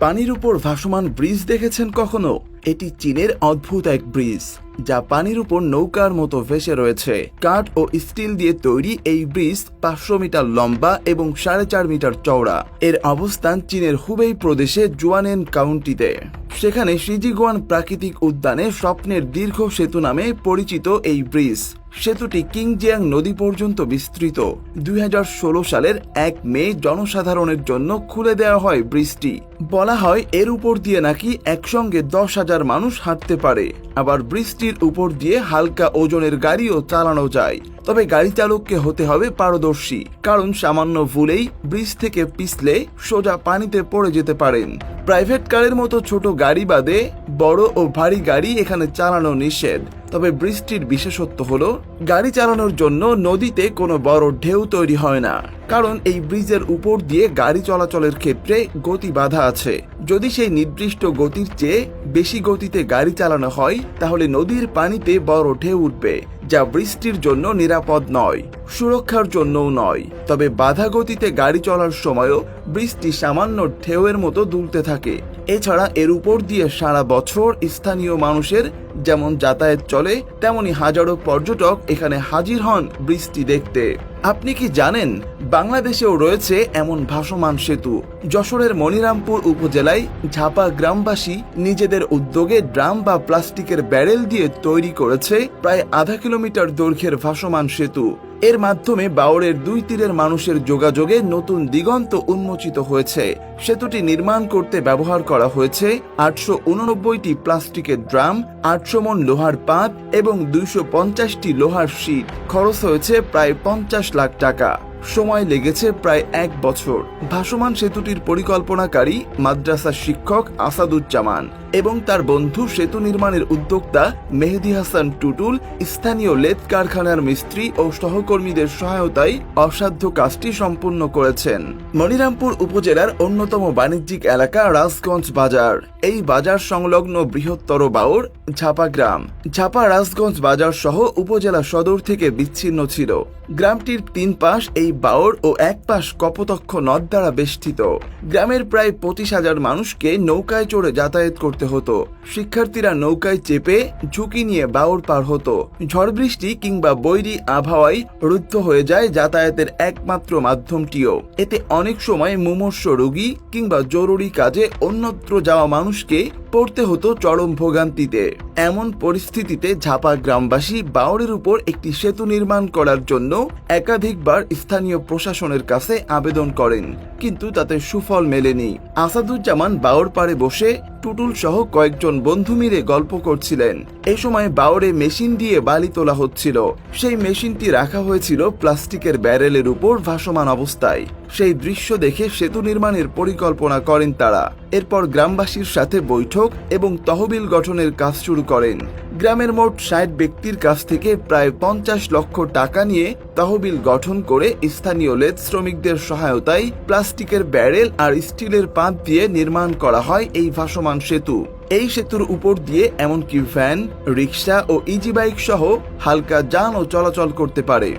পানির উপর ভাসমান ব্রিজ দেখেছেন কখনো? এটি চীনের অদ্ভুত এক ব্রিজ, যা পানির উপর নৌকার মতো ভেসে রয়েছে। কাঠ ও স্টিল দিয়ে তৈরি এই ব্রিজ পাঁচশো মিটার লম্বা এবং সাড়ে চার মিটার চওড়া। এর অবস্থান চীনের হুবেই প্রদেশে জুয়ানেন কাউন্টিতে। সেখানে সিজিগুয়ান প্রাকৃতিক উদ্যানে স্বপ্নের দীর্ঘ সেতু নামে পরিচিত এই ব্রিজ। সেতুটি কিংজিয়াং নদী পর্যন্ত বিস্তৃত। দুই হাজার ষোলো সালের এক মে জনসাধারণের জন্য খুলে দেওয়া হয় ব্রিজটি। বলা হয় এর উপর দিয়ে নাকি একসঙ্গে দশ হাজার মানুষ হাঁটতে পারে। আবার বৃষ্টির উপর দিয়ে হালকা ওজনের গাড়িও চালানো যায়। তবে গাড়ি চালককে হতে হবে পারদর্শী, কারণ সামান্য ভুলেই ব্রিজ থেকে পিছলে সোজা পানিতে পড়ে যেতে পারেন। প্রাইভেট কারের মতো ছোট গাড়ি বাদে বড় ও ভারী গাড়ি এখানে চালানো নিষেধ। তবে বৃষ্টির বিশেষত্ব হল, গাড়ি চালানোর জন্য নদীতে কোনো বড় ঢেউ তৈরি হয় না। কারণ এই ব্রিজের উপর দিয়ে গাড়ি চলাচলের ক্ষেত্রে গতি বাধা আছে। যদি সেই নির্দিষ্ট গতির চেয়ে বেশি গতিতে গাড়ি চালানো হয়, তাহলে নদীর পানিতে বড় ঢেউ উঠবে। যা বৃষ্টির জন্য নিরাপদ নয়, সুরক্ষার জন্যও নয়। তবে বাধা গতিতে গাড়ি চলার সময়ও বৃষ্টি সামান্য ঢেউয়ের মতো দুলতে থাকে। এছাড়া এর উপর দিয়ে সারা বছর স্থানীয় মানুষের যেমন যাতায়াত চলে, তেমনি হাজারো পর্যটক এখানে হাজির হন বৃষ্টি দেখতে। আপনি কি জানেন, বাংলাদেশেও রয়েছে এমন ভাসমান সেতু? যশোরের মনিরামপুর উপজেলায় ঝাপা গ্রামবাসী নিজেদের উদ্যোগে ড্রাম বা প্লাস্টিকের ব্যারেল দিয়ে তৈরি করেছে প্রায় আধা কিলোমিটার দৈর্ঘ্যের ভাসমান সেতু। এর মাধ্যমে বাউরের দুই তীরের মানুষের যোগাযোগে নতুন দিগন্ত উন্মোচিত হয়েছে। সেতুটি নির্মাণ করতে ব্যবহার করা হয়েছে আটশো উননব্বইটি প্লাস্টিকের ড্রাম, আটশো মন লোহার পাত এবং দুইশো পঞ্চাশটি লোহার শীত খরচ হয়েছে প্রায় পঞ্চাশ লাখ টাকা। সময় লেগেছে প্রায় এক বছর। ভাসমান সেতুটির পরিকল্পনাকারী মাদ্রাসা শিক্ষক আসাদুজ্জামান এবং তার বন্ধু সেতু নির্মাণের উদ্যোক্তা মেহেদি হাসান টুটুল, স্থানীয় লেদ কারখানার মিস্ত্রি ও সহকর্মীদের সহায়তায় অসাধ্য কাজটি সম্পূর্ণ করেছেন। মনিরামপুর উপজেলার অন্যতম বাণিজ্যিক এলাকা রাজগঞ্জ বাজার। এই বাজার সংলগ্ন বৃহত্তর বাউর, ঝাপা গ্রাম। ঝাপা রাজগঞ্জ বাজার সহ উপজেলা সদর থেকে বিচ্ছিন্ন ছিল। গ্রামটির তিন পাশ এই বাওর ও এক পাশ কপোতক্ষ নদ দ্বারা বেষ্টিত। গ্রামের প্রায় পঁচিশ হাজার মানুষকে নৌকায় চড়ে যাতায়াত করতে হতো। শিক্ষার্থীরা নৌকায় চেপে ঝুঁকি নিয়ে বাওর পার হতো। ঝড় বৃষ্টি কিংবা বৈরী আবহাওয়ায় রুদ্ধ হয়ে যায় যাতায়াতের একমাত্র মাধ্যমটিও। এতে অনেক সময় মুমর্ষ রোগী কিংবা জরুরি কাজে অন্যত্র যাওয়া মানুষকে পড়তে হতো চরম ভোগান্তিতে। এমন পরিস্থিতিতে ঝাপা গ্রামবাসী বাওরের উপর একটি সেতু নির্মাণ করার জন্য একাধিকবার স্থানীয় প্রশাসনের কাছে আবেদন করেন, কিন্তু তাতে সুফল মেলেনি। আসাদুজ্জামান বাওর পাড়ে বসে টুটুল সহ কয়েকজন বন্ধু মিলে গল্প করছিলেন। এ সময় বাওরে মেশিন দিয়ে বালি তোলা হচ্ছিল। সেই মেশিনটি রাখা হয়েছিল প্লাস্টিকের ব্যারেলের উপর ভাসমান অবস্থায়। সেই দৃশ্য দেখে সেতু নির্মাণের পরিকল্পনা করেন তারা। এরপর গ্রামবাসীর সাথে বৈঠক এবং তহবিল গঠনের কাজ শুরু করেন। গ্রামের মোট ষাট ব্যক্তির কাছ থেকে প্রায় পঞ্চাশ লক্ষ টাকা নিয়ে তহবিল গঠন করে স্থানীয় লেদ শ্রমিকদের সহায়তায় প্লাস্টিকের ব্যারেল আর স্টিলের পাত দিয়ে নির্মাণ করা হয় এই ভাসমান সেতু। এই সেতুর উপর দিয়ে এমনকি ভ্যান, রিক্সা ও ইজি বাইক সহ হালকা যানও চলাচল করতে পারে।